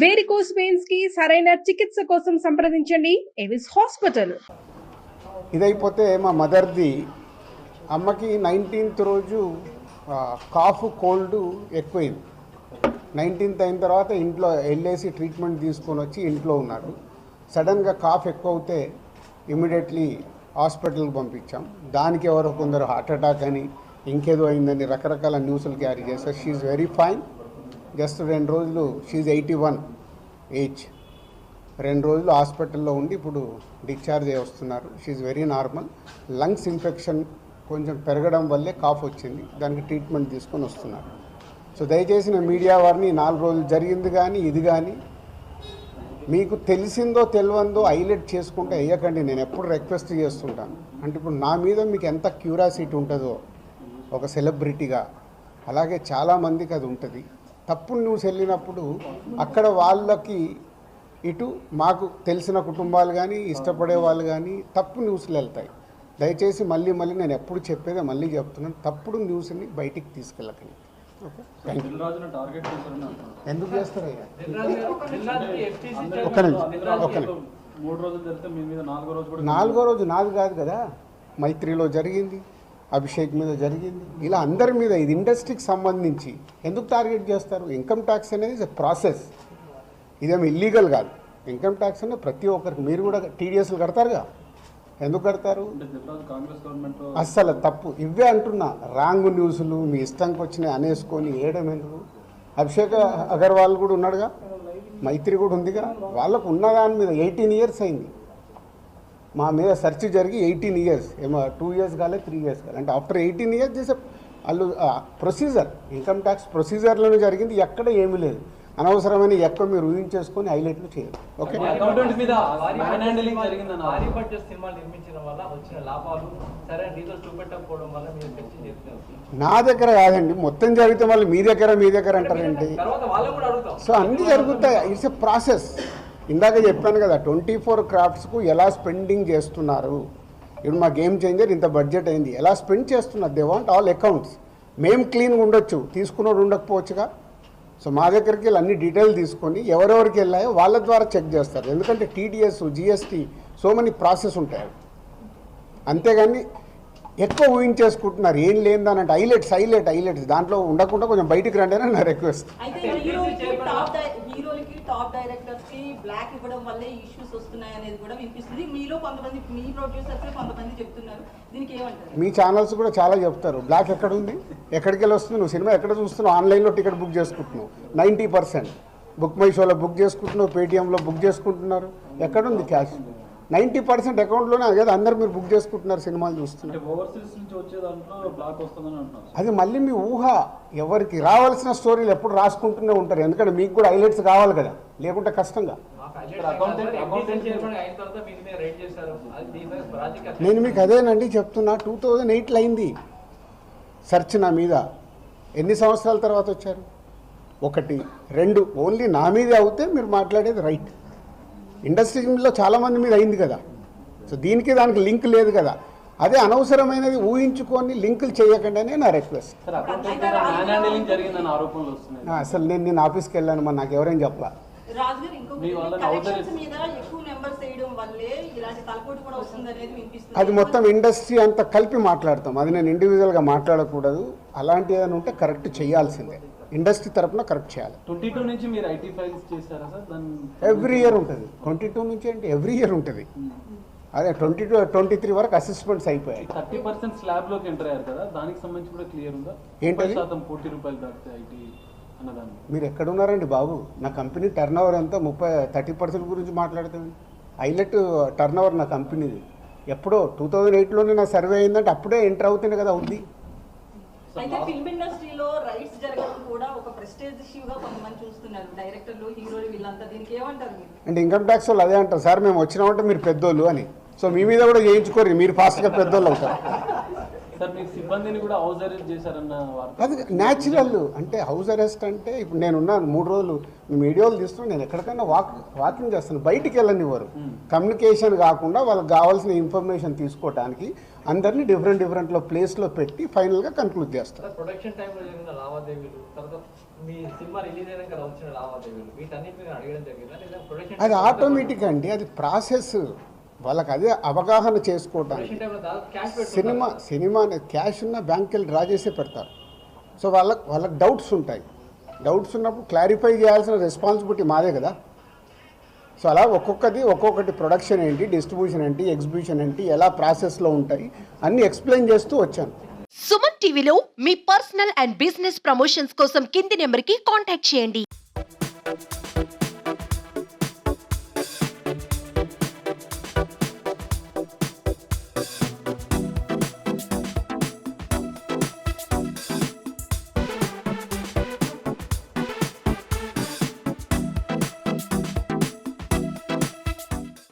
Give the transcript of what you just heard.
Varicose పెయిన్స్కి సరైన చికిత్స కోసం సంప్రదించండి. ఎవిస్ హాస్పిటల్ ఇదైపోతే మా మదర్ది అమ్మకి నైన్టీన్త్ రోజు కాఫ్ కోల్డ్ ఎక్కువైంది. నైన్టీన్త్ అయిన తర్వాత ఇంట్లో వెళ్ళేసి ట్రీట్మెంట్ తీసుకొని వచ్చి ఇంట్లో ఉన్నారు సడన్గా కాఫ్ ఎక్కువ అవుతే ఇమీడియట్లీ హాస్పిటల్కి పంపించాం. దానికి ఎవరో కొందరు హార్ట్ అటాక్ అని ఇంకేదో అయిందని రకరకాల న్యూస్లు క్యారీ చేస్తారు షీఈ్ వెరీ ఫైన్ జస్ట్ రెండు రోజులు షీజ్ ఎయిటీ వన్ ఏజ్ రెండు రోజులు హాస్పిటల్లో ఉండి ఇప్పుడు డిశ్చార్జ్ అయ్యి వస్తున్నారు. She very normal lungs infection కొంచెం పెరగడం వల్లే కాఫ్ వచ్చింది. దానికి ట్రీట్మెంట్ తీసుకొని వస్తున్నారు. సో దయచేసి నేను మీడియా వారిని నాలుగు రోజులు జరిగింది కానీ ఇది కానీ మీకు తెలిసిందో తెలియందో హైలైట్ చేసుకుంటే అయ్యకండి నేను ఎప్పుడు రిక్వెస్ట్ చేస్తుంటాను. అంటే ఇప్పుడు నా మీద మీకు ఎంత క్యూరాసిటీ ఉంటుందో ఒక సెలబ్రిటీగా అలాగే చాలామందికి అది ఉంటుంది. తప్పుడు న్యూస్ వెళ్ళినప్పుడు అక్కడ వాళ్ళకి ఇటు మాకు తెలిసిన కుటుంబాలు కానీ ఇష్టపడే వాళ్ళు కానీ తప్పు న్యూస్లు వెళ్తాయి. దయచేసి మళ్ళీ మళ్ళీ నేను ఎప్పుడు చెప్పేదే మళ్ళీ చెప్తున్నాను. తప్పుడు న్యూస్ని బయటికి తీసుకెళ్ళకండి. ఓకే. Thank you. ఎందుకు చేస్తారయ్యా? దిల్రాజు ఒక్క నిమిషం నిమిషం నాలుగో రోజు నాది కాదు కదా. మైత్రిలో జరిగింది. అభిషేక్ మీద జరిగింది. ఇలా అందరి మీద ఇది ఇండస్ట్రీకి సంబంధించి ఎందుకు టార్గెట్ చేస్తారు? ఇన్కమ్ ట్యాక్స్ అనేది ప్రాసెస్. ఇదేమి ఇల్లీగల్ కాదు. ఇన్కమ్ ట్యాక్స్ అనేది ప్రతి ఒక్కరికి మీరు కూడా టీడీఎస్లు కడతారుగా ఎందుకు కడతారు? అస్సలు తప్పు. ఇవే అంటున్నా. రాంగ్ న్యూస్లు మీ ఇష్టంకి వచ్చినాయి అనేసుకొని వేయడం ఎందుకు అభిషేక్ అగర్వాల్ కూడా ఉన్నాడుగా? మైత్రి కూడా ఉందిగా? వాళ్ళకు ఉన్నదాని మీద ఎయిటీన్ ఇయర్స్ అయింది. మా మీద సెర్చ్ జరిగి ఎయిటీన్ ఇయర్స్ ఏమో టూ ఇయర్స్ కాలే త్రీ ఇయర్స్ కాలే. అంటే ఆఫ్టర్ ఎయిటీన్ ఇయర్స్ చేసే వాళ్ళు ప్రొసీజర్ ఇన్కమ్ ట్యాక్స్ ప్రొసీజర్లోనే జరిగింది ఎక్కడ ఏమీ లేదు. అనవసరమైన ఎక్కువ మీరు ఊహించేసుకొని హైలైట్లు చేయరు ఓకే? నా దగ్గర కాదండి మొత్తం జరిగితే మళ్ళీ మీ దగ్గర మీ దగ్గర అంటారేంటి తర్వాత వాళ్ళని కూడా అడుగుతాం. సో అన్నీ జరుగుతాయి. ఇట్స్ ఎ ప్రాసెస్ ఇందాక చెప్పాను కదా ట్వంటీ ఫోర్ క్రాఫ్ట్స్కు ఎలా స్పెండింగ్ చేస్తున్నారు? ఇప్పుడు మా గేమ్ చేంజర్ ఇంత బడ్జెట్ అయింది. ఎలా స్పెండ్ చేస్తున్నారు? దే వాంట్ ఆల్ అకౌంట్స్ మేము క్లీన్గా ఉండొచ్చు. తీసుకున్నోడు ఉండకపోవచ్చుగా? సో మా దగ్గరికి వెళ్ళి అన్ని డీటెయిల్ తీసుకొని ఎవరెవరికి వెళ్ళాయో వాళ్ళ ద్వారా చెక్ చేస్తారు. ఎందుకంటే TDS GST so many process ఉంటాయి అంతేగాని ఎక్కువ ఊహించేసుకుంటున్నారు. ఏం లేదని హైలైట్స్ హైలైట్ హైలైట్స్. దాంట్లో ఉండకుండా కొంచెం బయటికి రండి అని నా రిక్వెస్ట్. టాప్ డైరెక్టర్స్కి బ్లాక్ ఇవ్వడం వల్లే ఇష్యూస్ వస్తున్నాయి అనేది కూడా వినిపిస్తుంది. మీలో కొంతమంది మీ ప్రొడ్యూసర్స్ కొంతమంది చెప్తున్నారు. దీనికి ఏమంటారు? మీ ఛానల్స్ కూడా చాలా చెప్తారు. బ్లాక్ ఎక్కడ ఉంది ఎక్కడికి వెళ్ళి వస్తుంది నువ్వు సినిమా ఎక్కడ చూస్తున్నావు? ఆన్లైన్లో టికెట్ బుక్ చేసుకుంటున్నావు. Ninety percent. బుక్ మై షోలో బుక్ చేసుకుంటున్నావు? పేటీఎంలో బుక్ చేసుకుంటున్నారు? ఎక్కడుంది క్యాష్? నైంటీ పర్సెంట్ అకౌంట్లోనే కదా అందరు మీరు బుక్ చేసుకుంటున్నారు సినిమాలు చూస్తున్నారు. అది మళ్ళీ మీ ఊహ. ఎవరికి రావాల్సిన స్టోరీలు ఎప్పుడు రాసుకుంటూనే ఉంటారు. ఎందుకంటే మీకు కూడా హైలైట్స్ కావాలి కదా. లేకుంటే కష్టంగా. నేను మీకు అదేనండి చెప్తున్నా. టూ థౌజండ్ ఎయిట్లో అయింది. సెర్చ్ నా మీద. ఎన్ని సంవత్సరాల తర్వాత వచ్చారు? ఒకటి రెండు. ఓన్లీ నా మీదే అవుతే మీరు మాట్లాడేది రైట్. ఇండస్ట్రీలో చాలామంది మీద అయింది కదా. సో దీనికి దానికి లింక్ లేదు కదా. అదే అనవసరమైనది ఊహించుకొని లింకులు చేయకండి అనే నా రిక్వెస్ట్. అసలు నేను నేను ఆఫీస్కి వెళ్ళాను మరి నాకు ఎవరేం చెప్పలా? అది మొత్తం ఇండస్ట్రీ అంతా కలిపి మాట్లాడతాం. అది నేను ఇండివిజువల్గా మాట్లాడకూడదు. అలాంటి ఏదైనా ఉంటే కరెక్ట్ చేయాల్సిందే. ఇండస్ట్రీ తరపున కరెక్ట్ చేయాలి. ట్వంటీ టూ నుంచి మీరు ఐటీ ఫైల్స్ చేశారా సార్? దాన్ని ఎవ్రీ ఇయర్ ఉంటుంది. ట్వంటీ టూ నుంచి అంటే ఎవ్రీ ఇయర్ ఉంటుంది. అదే ట్వంటీ టూ ట్వంటీ త్రీ వరకు అసెస్మెంట్స్ అయిపోయాయి. థర్టీ పర్సెంట్ స్లాబ్లోకి ఎంటర్ అయ్యారు కదా దానికి సంబంధించి కూడా క్లియర్ ఉందా? ముప్పై శాతం కోటి రూపాయలు దాటితే ఐటీ మీరు ఎక్కడున్నారండి బాబు? నా కంపెనీ టర్న్ ఓవర్ ఎంత? ముప్పై థర్టీ పర్సెంట్ గురించి మాట్లాడుతుంది. హైలైట్ టర్న్ ఓవర్ నా కంపెనీది. ఎప్పుడో టూ థౌజండ్ ఎయిట్లోనే నా సర్వే అయిందంటే అప్పుడే ఎంటర్ అవుతుంది కదా ఉంది అయితే ఫిల్మ్ ఇండస్ట్రీలో రైట్స్ జరగడం కూడా ఒక ప్రెస్టేజ్ ఇష్యూ గా కొంతమంది చూస్తున్నారు. డైరెక్టర్లు హీరోలు వీళ్ళంతా దీనికి ఏమంటారు మీరు? అంటే ఇన్కమ్ ట్యాక్స్ వాళ్ళు అదే అంటారు. సార్ మేము వచ్చినామంటే మీరు పెద్దోళ్ళు అని. సో మీ మీద కూడా చేయించుకోరు మీరు ఫాస్ట్గా పెద్దోళ్ళు అవుతారు. అది న్యాచురల్ అంటే హౌస్ అరెస్ట్ అంటే ఇప్పుడు నేను ఉన్నాను మూడు రోజులు మీ వీడియోలు తీస్తున్నాను నేను ఎక్కడికైనా వాక్ వాకింగ్ చేస్తాను బయటికి వెళ్ళనివ్వరు. కమ్యూనికేషన్ కాకుండా వాళ్ళకి కావాల్సిన ఇన్ఫర్మేషన్ తీసుకోవడానికి అందరినీ డిఫరెంట్ డిఫరెంట్లో ప్లేస్లో పెట్టి ఫైనల్గా కన్క్లూడ్ చేస్తారు. సార్ ప్రొడక్షన్ టైంలో జరిగిన లావాదేవీలు తర్వాత మీ సినిమా రిలీజ్ అయినాక వచ్చిన లావాదేవీలు వీటన్నిటిని మీరు అడగడం జరిగిందా? లేదా ప్రొడక్షన్ అది ఆటోమేటిక్ అండి అది ప్రాసెస్ వాళ్ళకి అదే అవగాహన చేసుకోవడానికి క్యాష్ సినిమా సినిమా క్యాష్ ఉన్న బ్యాంక్కి వెళ్ళి డ్రా చేసే పెడతారు. సో వాళ్ళకి వాళ్ళకి డౌట్స్ ఉంటాయి. డౌట్స్ ఉన్నప్పుడు క్లారిఫై చేయాల్సిన రెస్పాన్సిబిలిటీ మాదే కదా. సో అలా ఒక్కొక్కటి ఒక్కొక్కటి ప్రొడక్షన్ ఏంటి డిస్ట్రిబ్యూషన్ ఏంటి ఎగ్జిబిషన్ ఏంటి ఎలా ప్రాసెస్లో ఉంటాయి అన్నీ ఎక్స్ప్లెయిన్ చేస్తూ వచ్చాను. సుమన్ టీవీలో మీ పర్సనల్ అండ్ బిజినెస్ ప్రమోషన్స్ కోసం కింది నెంబర్కి కాంటాక్ట్ చేయండి.